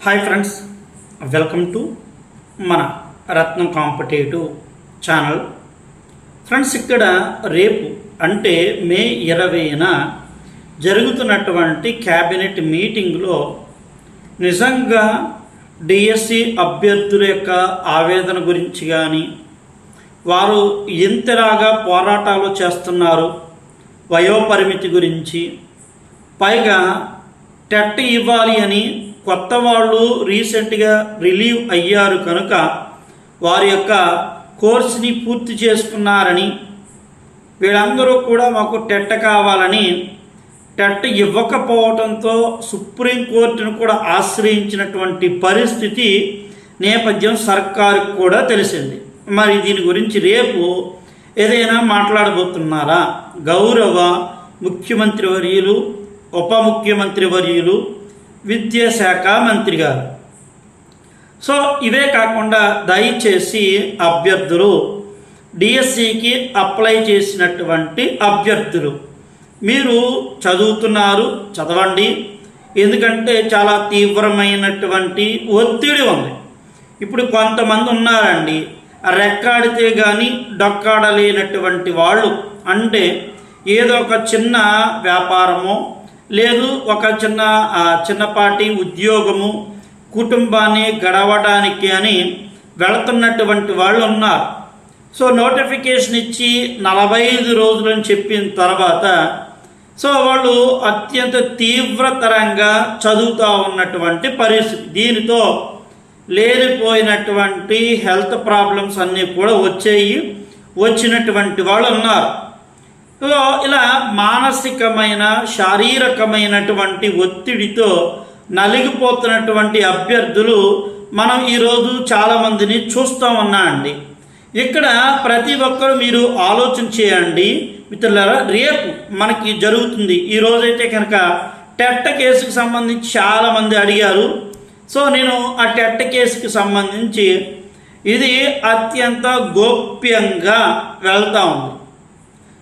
Hi friends welcome to మన రత్నం competitive channel friends ఇక్కడ రేపు అంటే మే ఇరవైన జరుగుతున్నటువంటి క్యాబినెట్ మీటింగ్లో నిజంగా డిఎస్సి అభ్యర్థుల యొక్క ఆవేదన గురించి కానీ వారు ఎంతలాగా పోరాటాలు చేస్తున్నారు వయోపరిమితి గురించి పైగా టెట్ ఇవ్వాలి అని కొత్త వాళ్ళు రీసెంట్గా రిలీవ్ అయ్యారు కనుక వారి యొక్క కోర్స్ని పూర్తి చేసుకున్నారని వీళ్ళందరూ కూడా మాకు టెట్ కావాలని టెట్ ఇవ్వకపోవడంతో సుప్రీంకోర్టును కూడా ఆశ్రయించినటువంటి పరిస్థితి నేపథ్యం సర్కారుకు కూడా తెలిసింది. మరి దీని గురించి రేపు ఏదైనా మాట్లాడబోతున్నారా? గౌరవ ముఖ్యమంత్రి వర్యులు ఉప ముఖ్యమంత్రి వర్యులు విద్యాశాఖ మంత్రి గారు సో ఇవే కాకుండా దయచేసి అభ్యర్థులు డిఎస్సికి అప్లై చేసినటువంటి అభ్యర్థులు మీరు చదువుతున్నారు చదవండి. ఎందుకంటే చాలా తీవ్రమైనటువంటి ఒత్తిడి ఉంది. ఇప్పుడు కొంతమంది ఉన్నారండి రెక్కాడితే కానీ డొక్కాడలేనటువంటి వాళ్ళు. అంటే ఏదో ఒక చిన్న వ్యాపారమో లేదు ఒక చిన్న చిన్నపాటి ఉద్యోగము కుటుంబాన్ని గడవడానికి అని వెళుతున్నటువంటి వాళ్ళు ఉన్నారు. సో నోటిఫికేషన్ ఇచ్చి నలభై ఐదు రోజులని చెప్పిన తర్వాత సో వాళ్ళు అత్యంత తీవ్రతరంగా చదువుతూ ఉన్నటువంటి పరిస్థితి. దీనితో లేనిపోయినటువంటి హెల్త్ ప్రాబ్లమ్స్ అన్నీ కూడా వచ్చాయి వచ్చినటువంటి వాళ్ళు ఉన్నారు. ఇలా మానసికమైన శారీరకమైనటువంటి ఒత్తిడితో నలిగిపోతున్నటువంటి అభ్యర్థులు మనం ఈరోజు చాలామందిని చూస్తూ ఉన్నా అండి. ఇక్కడ ప్రతి ఒక్కరు మీరు ఆలోచన చేయండి. మిత్రులారా రేపు మనకి జరుగుతుంది. ఈ రోజైతే కనుక టెట్ట కేసుకు సంబంధించి చాలామంది అడిగారు. సో నేను ఆ టెట్ట కేసుకి సంబంధించి ఇది అత్యంత గోప్యంగా వెళ్తా ఉంది.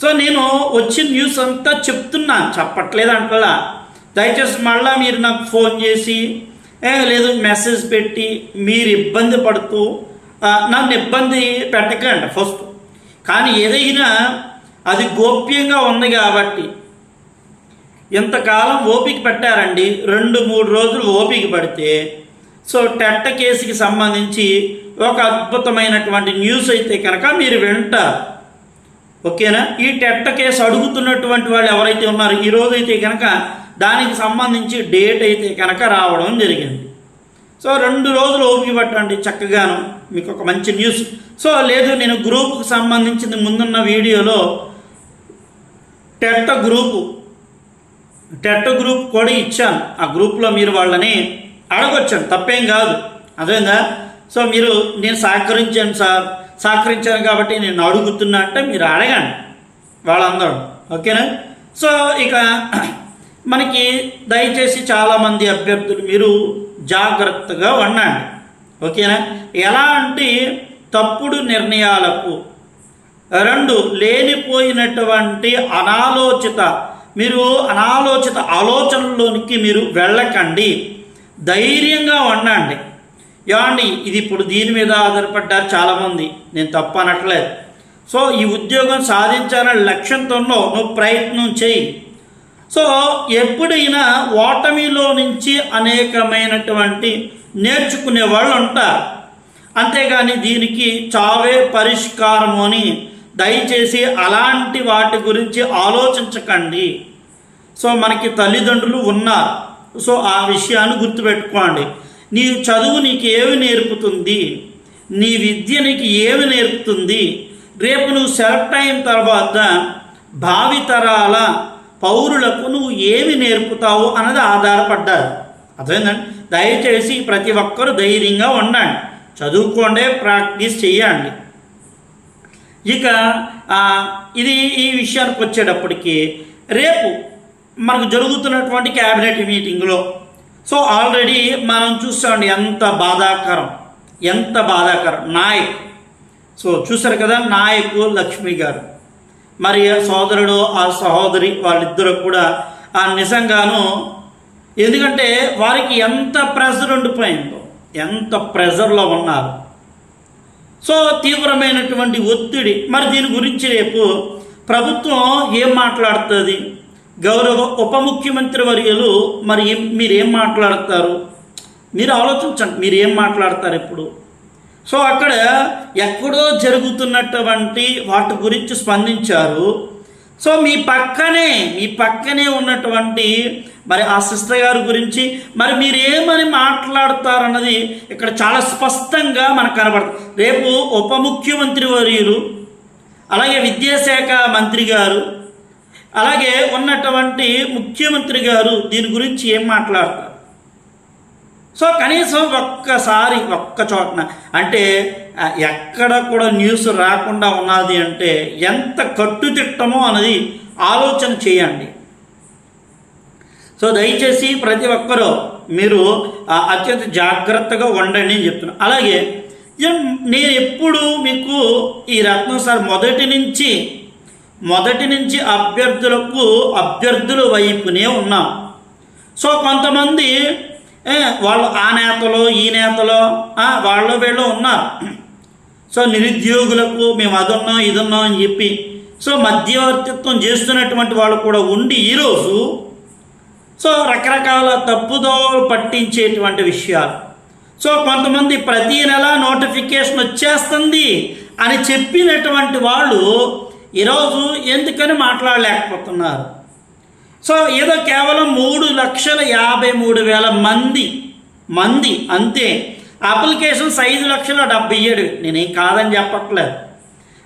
సో నేను వచ్చిన న్యూస్ అంతా చెప్తున్నాను చెప్పట్లేదు అంటలా. దయచేసి మళ్ళీ మీరు నాకు ఫోన్ చేసి లేదు మెసేజ్ పెట్టి మీరు ఇబ్బంది పడుతూ నన్ను ఇబ్బంది పెట్టకండి ఫస్ట్ కానీ ఏదైనా అది గోప్యంగా ఉంది కాబట్టి. ఇంతకాలం ఓపిక పెట్టారండి. రెండు మూడు రోజులు ఓపిక పడితే. సో టెట్ట కేసుకి సంబంధించి ఒక అద్భుతమైనటువంటి న్యూస్ అయితే కనుక మీరు వింటారు. ఓకేనా? ఈ టెట్ట కేసు అడుగుతున్నటువంటి వాళ్ళు ఎవరైతే ఉన్నారో ఈ రోజైతే అయితే కనుక దానికి సంబంధించి డేట్ అయితే కనుక రావడం జరిగింది. సో రెండు రోజులు ఓపిక పట్టండి చక్కగాను మీకు ఒక మంచి న్యూస్. సో లేదు నేను గ్రూప్కి సంబంధించింది ముందున్న వీడియోలో టెట్ట గ్రూపు టెట్ గ్రూప్ కూడా ఇచ్చాను. ఆ గ్రూప్లో మీరు వాళ్ళని అడగొచ్చాను తప్పేం కాదు. అదేందా సో మీరు నేను సహకరించాను సార్ సహకరించాను కాబట్టి నేను అడుగుతున్నా అంటే మీరు అడగండి వాళ్ళందరూ. ఓకేనా? సో ఇక మనకి దయచేసి చాలామంది అభ్యర్థులు మీరు జాగ్రత్తగా ఉండండి. ఓకేనా? ఎలాంటి తప్పుడు నిర్ణయాలకు రెండు లేనిపోయినటువంటి అనాలోచిత మీరు అనాలోచిత ఆలోచనలోనికి మీరు వెళ్ళకండి. ధైర్యంగా ఉండండి. ఏమండి ఇది ఇప్పుడు దీని మీద ఆధారపడ్డారు చాలామంది. నేను తప్పు అనట్లేదు. సో ఈ ఉద్యోగం సాధించాలనే లక్ష్యంతో నువ్వు ప్రయత్నం చేయి. సో ఎప్పుడైనా ఓటమిలో నుంచి అనేకమైనటువంటి నేర్చుకునే వాళ్ళు ఉంటారు. అంతేగాని దీనికి చావే పరిష్కారము అని దయచేసి అలాంటి వాటి గురించి ఆలోచించకండి. సో మనకి తల్లిదండ్రులు ఉన్నారు. సో ఆ విషయాన్ని గుర్తుపెట్టుకోండి. నీ చదువు నీకు ఏమి నేర్పుతుంది? నీ విద్య నీకు ఏమి నేర్పుతుంది? రేపు నువ్వు సెలెక్ట్ అయిన తర్వాత భావితరాల పౌరులకు నువ్వు ఏమి నేర్పుతావు అన్నది ఆధారపడ్డారు. అర్థమైందండి? దయచేసి ప్రతి ఒక్కరూ ధైర్యంగా ఉండండి. చదువుకోండి ప్రాక్టీస్ చేయండి. ఇక ఇది ఈ విషయానికి వచ్చేటప్పటికి రేపు మనకు జరుగుతున్నటువంటి క్యాబినెట్ మీటింగ్లో సో ఆల్రెడీ మనం చూసామండి ఎంత బాధాకరం ఎంత బాధాకరం. నాయక్. సో చూసారు కదా నాయకు లక్ష్మి గారు. మరి ఆ సోదరుడు ఆ సహోదరి వాళ్ళిద్దరూ కూడా ఆ నిజంగాను ఎందుకంటే వారికి ఎంత ప్రెజర్ ఉండిపోయిందో ఎంత ప్రెజర్లో ఉన్నారు. సో తీవ్రమైనటువంటి ఒత్తిడి. మరి దీని గురించి రేపు ప్రభుత్వం ఏం మాట్లాడుతుంది? గౌరవ ఉప ముఖ్యమంత్రి వర్యులు మరి ఏం మాట్లాడతారు? మీరు ఆలోచించండి మీరు ఏం మాట్లాడతారు ఇప్పుడు? సో అక్కడ ఎక్కడో జరుగుతున్నటువంటి వాటి గురించి స్పందించారు. సో మీ పక్కనే మీ పక్కనే ఉన్నటువంటి మరి ఆ సిస్టర్ గారి గురించి మరి మీరేమని మాట్లాడతారన్నది ఇక్కడ చాలా స్పష్టంగా మనకు కనబడుతుంది. రేపు ఉప ముఖ్యమంత్రి వర్యులు అలాగే విద్యాశాఖ మంత్రి గారు అలాగే ఉన్నటువంటి ముఖ్యమంత్రి గారు దీని గురించి ఏం మాట్లాడతారు? సో కనీసం ఒక్కసారి ఒక్క చోటన అంటే ఎక్కడ కూడా న్యూస్ రాకుండా ఉన్నది అంటే ఎంత కట్టుదిట్టమో అన్నది ఆలోచన చేయండి. సో దయచేసి ప్రతి ఒక్కరూ మీరు అత్యంత జాగ్రత్తగా ఉండండి అని చెప్తున్నాను అలాగే నేను ఎప్పుడు మీకు ఈ రత్నం సార్ మొదటి నుంచి మొదటి నుంచి అభ్యర్థులకు అభ్యర్థుల వైపునే ఉన్నాం. సో కొంతమంది వాళ్ళు ఆ నేతలో ఈ నేతలో వాళ్ళు వీళ్ళు ఉన్నారు. సో నిరుద్యోగులకు మేము అదున్నాం ఇదున్నాం అని చెప్పి సో మధ్యవర్తిత్వం చేస్తున్నటువంటి వాళ్ళు కూడా ఉండి ఈరోజు సో రకరకాల తప్పుదోవలు పట్టించేటువంటి విషయాలు. సో కొంతమంది ప్రతి నెల నోటిఫికేషన్ వచ్చేస్తుంది అని చెప్పినటువంటి వాళ్ళు ఈరోజు ఎందుకని మాట్లాడలేకపోతున్నారు? సో ఏదో కేవలం మూడు లక్షల యాభై మూడు వేల మంది మంది అంతే. అప్లికేషన్స్ ఐదు లక్షల డెబ్బై ఏడు. నేనేం కాదని చెప్పట్లేదు.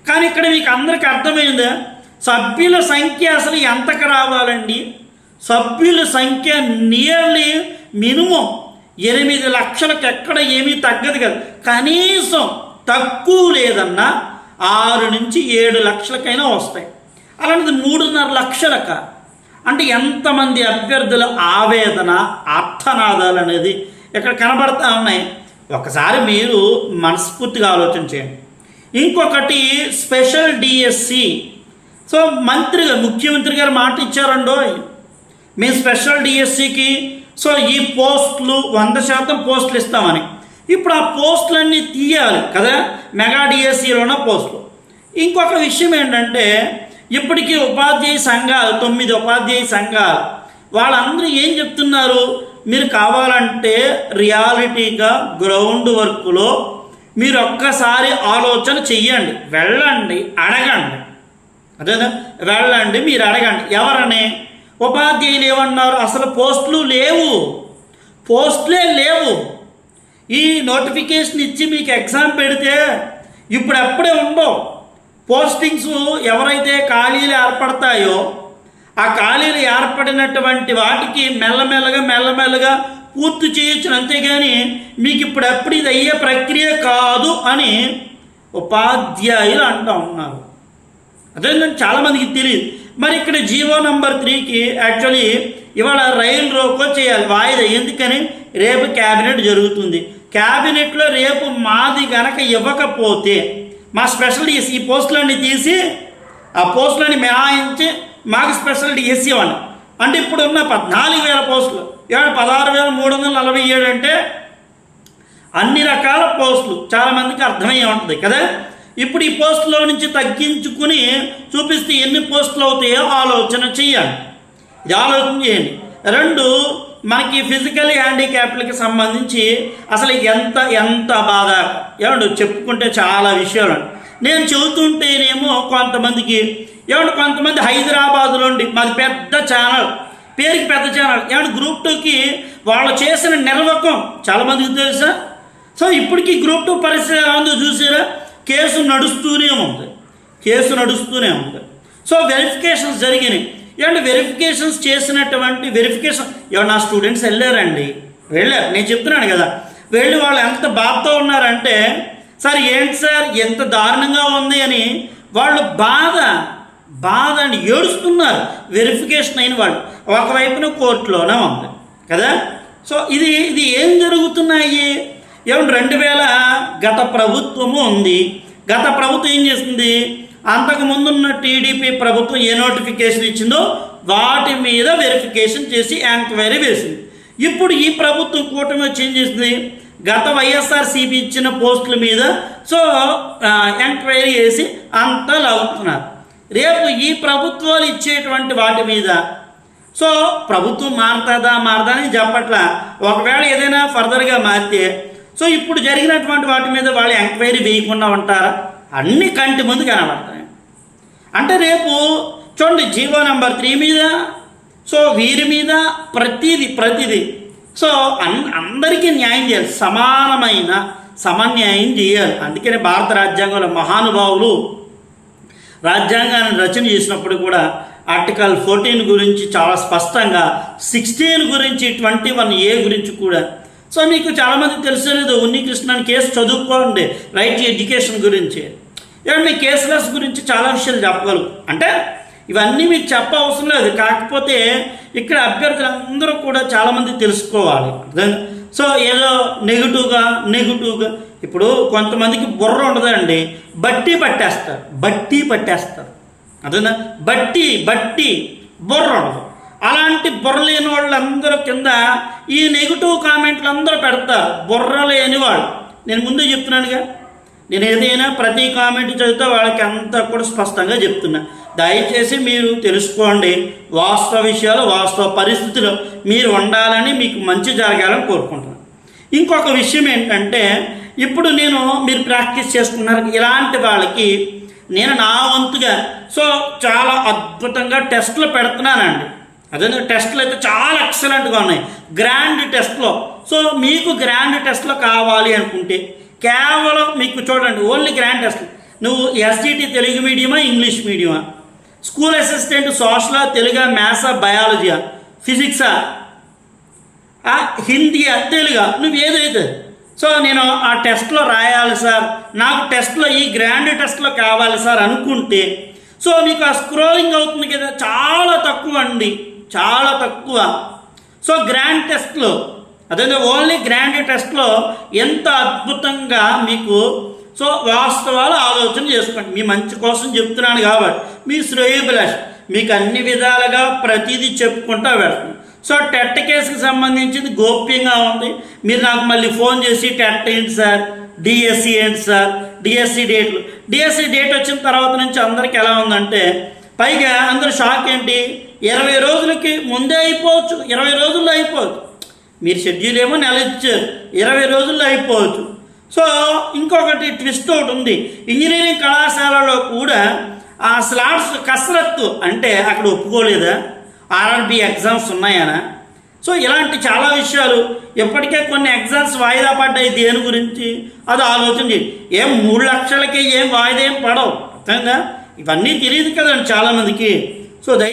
కానీ ఇక్కడ మీకు అందరికీ అర్థమైందా? సభ్యుల సంఖ్య అసలు ఎంతకు రావాలండి? సభ్యుల సంఖ్య నియర్లీ మినిమం ఎనిమిది లక్షలకు ఎక్కడ ఏమీ తగ్గదు కదా. కనీసం తక్కువ లేదన్నా ఆరు నుంచి ఏడు లక్షలకైనా వస్తాయి. అలాంటిది మూడున్నర లక్షలక. అంటే ఎంతమంది అభ్యర్థుల ఆవేదన అర్థనాదాలు అనేది ఇక్కడ కనబడతా ఉన్నాయి. ఒకసారి మీరు మనస్ఫూర్తిగా ఆలోచించేయండి ఇంకొకటి స్పెషల్ డిఎస్సి. సో మంత్రిగా ముఖ్యమంత్రి గారు మాట ఇచ్చారండో మేము స్పెషల్ డిఎస్సికి సో ఈ పోస్టులు వంద శాతం పోస్టులు ఇస్తామని. ఇప్పుడు ఆ పోస్టులన్నీ తీయాలి కదా. మెగా డిఎస్సిలో ఉన్న పోస్టులు. ఇంకొక విషయం ఏంటంటే ఇప్పటికీ ఉపాధ్యాయ సంఘాలు తొమ్మిది ఉపాధ్యాయ సంఘాలు వాళ్ళందరూ ఏం చెప్తున్నారు? మీరు కావాలంటే రియాలిటీగా గ్రౌండ్ వర్క్లో మీరు ఒక్కసారి ఆలోచన చెయ్యండి. వెళ్ళండి అడగండి. అదేనా? వెళ్ళండి మీరు అడగండి. ఎవరని? ఉపాధ్యాయులు ఏమన్నారు? అసలు పోస్టులు లేవు. పోస్టులే లేవు. ఈ నోటిఫికేషన్ ఇచ్చి మీకు ఎగ్జామ్ పెడితే ఇప్పుడు అప్పుడే ఉండవు. పోస్టింగ్స్ ఎవరైతే ఖాళీలు ఏర్పడతాయో ఆ ఖాళీలు ఏర్పడినటువంటి వాటికి మెల్లమెల్లగా మెల్లమెల్లగా పూర్తి చేయొచ్చు అంతేగాని మీకు ఇప్పుడు ఎప్పుడు ఇది అయ్యే ప్రక్రియ కాదు అని ఉపాధ్యాయులు అంటూ ఉన్నారు. అదేంటంటే చాలామందికి తెలియదు. మరి ఇక్కడ జీవో నంబర్ త్రీకి యాక్చువల్లీ ఇవాళ రైలు రోకో చేయాలి. వాయిదా. ఎందుకని? రేపు క్యాబినెట్ జరుగుతుంది. క్యాబినెట్లో రేపు మాది గనక ఇవ్వకపోతే మా స్పెషల్ డిఎస్ ఈ పోస్టులన్నీ తీసి ఆ పోస్టులన్నీ మినహాయించి మాకు స్పెషల్ డిఎస్ ఇవ్వండి. అంటే ఇప్పుడు ఉన్న పద్నాలుగు వేల పోస్టులు ఏడు పదహారు వేల మూడు వందల నలభై ఏడు అంటే అన్ని రకాల పోస్టులు. చాలామందికి అర్థమయ్యే ఉంటుంది కదా? ఇప్పుడు ఈ పోస్టులో నుంచి తగ్గించుకుని చూపిస్తే ఎన్ని పోస్టులు అవుతాయో ఆలోచన చేయాలి. ఇది ఆలోచన చేయండి. రెండు మనకి ఫిజికల్ హ్యాండిక్యాప్లకి సంబంధించి అసలు ఎంత ఎంత బాధ? ఏమండి చెప్పుకుంటే చాలా విషయాలు. నేను చెబుతుంటేనేమో కొంతమందికి ఏమంటే కొంతమంది హైదరాబాద్లో ఉండి మాది పెద్ద ఛానల్ పేరుకి పెద్ద ఛానల్ ఏమంటే గ్రూప్ టూకి వాళ్ళు చేసిన నిర్వకం చాలామందికి తెలుసా? సో ఇప్పటికీ గ్రూప్ టూ పరిస్థితి ఎలా ఉందో చూసారా? కేసు నడుస్తూనే ఉంది. కేసు నడుస్తూనే ఉంది. సో వెరిఫికేషన్స్ జరిగినాయి. ఏమంటే వెరిఫికేషన్స్ చేసినటువంటి వెరిఫికేషన్ ఏమన్నా నా స్టూడెంట్స్ వెళ్ళారండి. వెళ్ళారు నేను చెప్తున్నాను కదా. వెళ్ళి వాళ్ళు ఎంత బాధతో ఉన్నారంటే సార్ ఏంటి సార్? ఎంత దారుణంగా ఉంది అని వాళ్ళు బాధ బాధ అని ఏడుస్తున్నారు. వెరిఫికేషన్ అయిన వాళ్ళు. ఒకవైపున కోర్టులోనే ఉంది. కదా? సో ఇది ఇది ఏం జరుగుతున్నాయి? ఏమంటే రెండు వేల గత ప్రభుత్వము ఉంది. గత ప్రభుత్వం ఏం చేసింది? అంతకు ముందున్న టీడీపీ ప్రభుత్వం ఏ నోటిఫికేషన్ ఇచ్చిందో వాటి మీద వెరిఫికేషన్ చేసి ఎంక్వైరీ వేసింది. ఇప్పుడు ఈ ప్రభుత్వం కూటమి వచ్చి ఏం చేసింది? గత వైఎస్ఆర్సీపీ ఇచ్చిన పోస్టుల మీద. సో ఎంక్వైరీ చేసి అంతా లాగుతున్నారు. రేపు ఈ ప్రభుత్వాలు ఇచ్చేటువంటి వాటి మీద. సో ప్రభుత్వం మారుతుందా మారదా అని చెప్పట్లా. ఒకవేళ ఏదైనా ఫర్దర్గా మారితే సో ఇప్పుడు జరిగినటువంటి వాటి మీద వాళ్ళు ఎంక్వైరీ వేయకుండా ఉంటారా? అన్ని కంటి ముందు కనబడతాయి. అంటే రేపు చూడండి జీవో నెంబర్ త్రీ మీద సో వీరి మీద ప్రతిది ప్రతిది. సో అన్ అందరికీ న్యాయం చేయాలి. సమానమైన సమన్యాయం చేయాలి. అందుకనే భారత రాజ్యాంగంలో మహానుభావులు రాజ్యాంగాన్ని రచన చేసినప్పుడు కూడా ఆర్టికల్ ఫోర్టీన్ గురించి చాలా స్పష్టంగా సిక్స్టీన్ గురించి ట్వంటీ వన్ ఏ గురించి కూడా సో మీకు చాలామంది తెలుసు లేదు ఉన్ని కేసు చదువుకోండి రైట్ ఎడ్యుకేషన్ గురించి. ఏమంటే మీ కేసులెస్ గురించి చాలా విషయాలు చెప్పగలరు. అంటే ఇవన్నీ మీకు చెప్పవసరం లేదు. కాకపోతే ఇక్కడ అభ్యర్థులందరూ కూడా చాలామంది తెలుసుకోవాలి. సో ఏదో నెగిటివ్గా నెగిటివ్గా ఇప్పుడు కొంతమందికి బుర్ర ఉండదండి బట్టి పట్టేస్తారు బట్టి పట్టేస్తారు. అదేనా? బట్టి బట్టి బుర్ర ఉండదు. అలాంటి బుర్ర లేని వాళ్ళందరూ కింద ఈ నెగిటివ్ కామెంట్లు అందరూ పెడతారు బుర్ర లేని వాళ్ళు నేను ముందే చెప్తున్నానుగా నేను ఏదైనా ప్రతి కామెంట్ చదివితే వాళ్ళకి అంతా కూడా స్పష్టంగా చెప్తున్నా. దయచేసి మీరు తెలుసుకోండి వాస్తవ విషయాలు వాస్తవ పరిస్థితులు మీరు ఉండాలని మీకు మంచి జరగాలని కోరుకుంటున్నాను ఇంకొక విషయం ఏంటంటే ఇప్పుడు నేను మీరు ప్రాక్టీస్ చేసుకున్నారు ఇలాంటి వాళ్ళకి నేను నా వంతుగా సో చాలా అద్భుతంగా టెస్ట్లు పెడుతున్నానండి. అదే టెస్ట్లు అయితే చాలా ఎక్సలెంట్గా ఉన్నాయి. గ్రాండ్ టెస్ట్లో. సో మీకు గ్రాండ్ టెస్ట్లో కావాలి అనుకుంటే కేవలం మీకు చూడండి ఓన్లీ గ్రాండ్ టెస్ట్లు. నువ్వు ఎస్జిటి తెలుగు మీడియమా ఇంగ్లీష్ మీడియమా? స్కూల్ అసిస్టెంట్ సోషలా తెలుగా మ్యాథ్సా బయాలజీయా? ఫిజిక్సా? ఆ హిందీయా? తెలుగా? నువ్వు ఏదైతే. సో నేను ఆ టెస్ట్లో రాయాలి సార్. నాకు టెస్ట్లో ఈ గ్రాండ్ టెస్ట్లో కావాలి సార్ అనుకుంటే. సో మీకు ఆ స్క్రోలింగ్ అవుతుంది కదా చాలా తక్కువ అండి. చాలా తక్కువ. సో గ్రాండ్ టెస్ట్లో అదే ఓన్లీ గ్రాండ్ టెస్ట్లో ఎంత అద్భుతంగా మీకు సో వాస్తవాలు ఆలోచన చేసుకోండి. మీ మంచి కోసం చెప్తున్నాను కాబట్టి మీ శ్రేయభిలాష్ మీకు అన్ని విధాలుగా ప్రతిదీ చెప్పుకుంటా వెళ్తుంది. సో టెట్ కేసుకి సంబంధించింది గోప్యంగా ఉంది. మీరు నాకు మళ్ళీ ఫోన్ చేసి టెట్ ఏంటి సార్? డిఎస్సి ఏంటి సార్? డిఎస్సి డేట్లు డిఎస్సి డేట్ వచ్చిన తర్వాత నుంచి అందరికి ఎలా ఉందంటే పైగా అందరూ షాక్ ఏంటి? ఇరవై రోజులకి ముందే అయిపోవచ్చు ఇరవై రోజుల్లో అయిపోవచ్చు. మీరు షెడ్యూల్ ఏమో నెల ఇచ్చారు ఇరవై రోజుల్లో అయిపోవచ్చు. సో ఇంకొకటి ట్విస్ట్ ఒకటి ఉంది. ఇంజనీరింగ్ కళాశాలలో కూడా ఆ స్లాట్స్ కసరత్తు అంటే అక్కడ ఒప్పుకోలేదా? ఆర్ఆర్బి ఎగ్జామ్స్ ఉన్నాయనా? సో ఇలాంటి చాలా విషయాలు. ఇప్పటికే కొన్ని ఎగ్జామ్స్ వాయిదా పడ్డాయి దేని గురించి? అది ఆలోచన ఏం మూడు లక్షలకి ఏం వాయిదా ఏం పడవు. అర్థంగా ఇవన్నీ తెలియదు కదండి చాలామందికి. సో దయ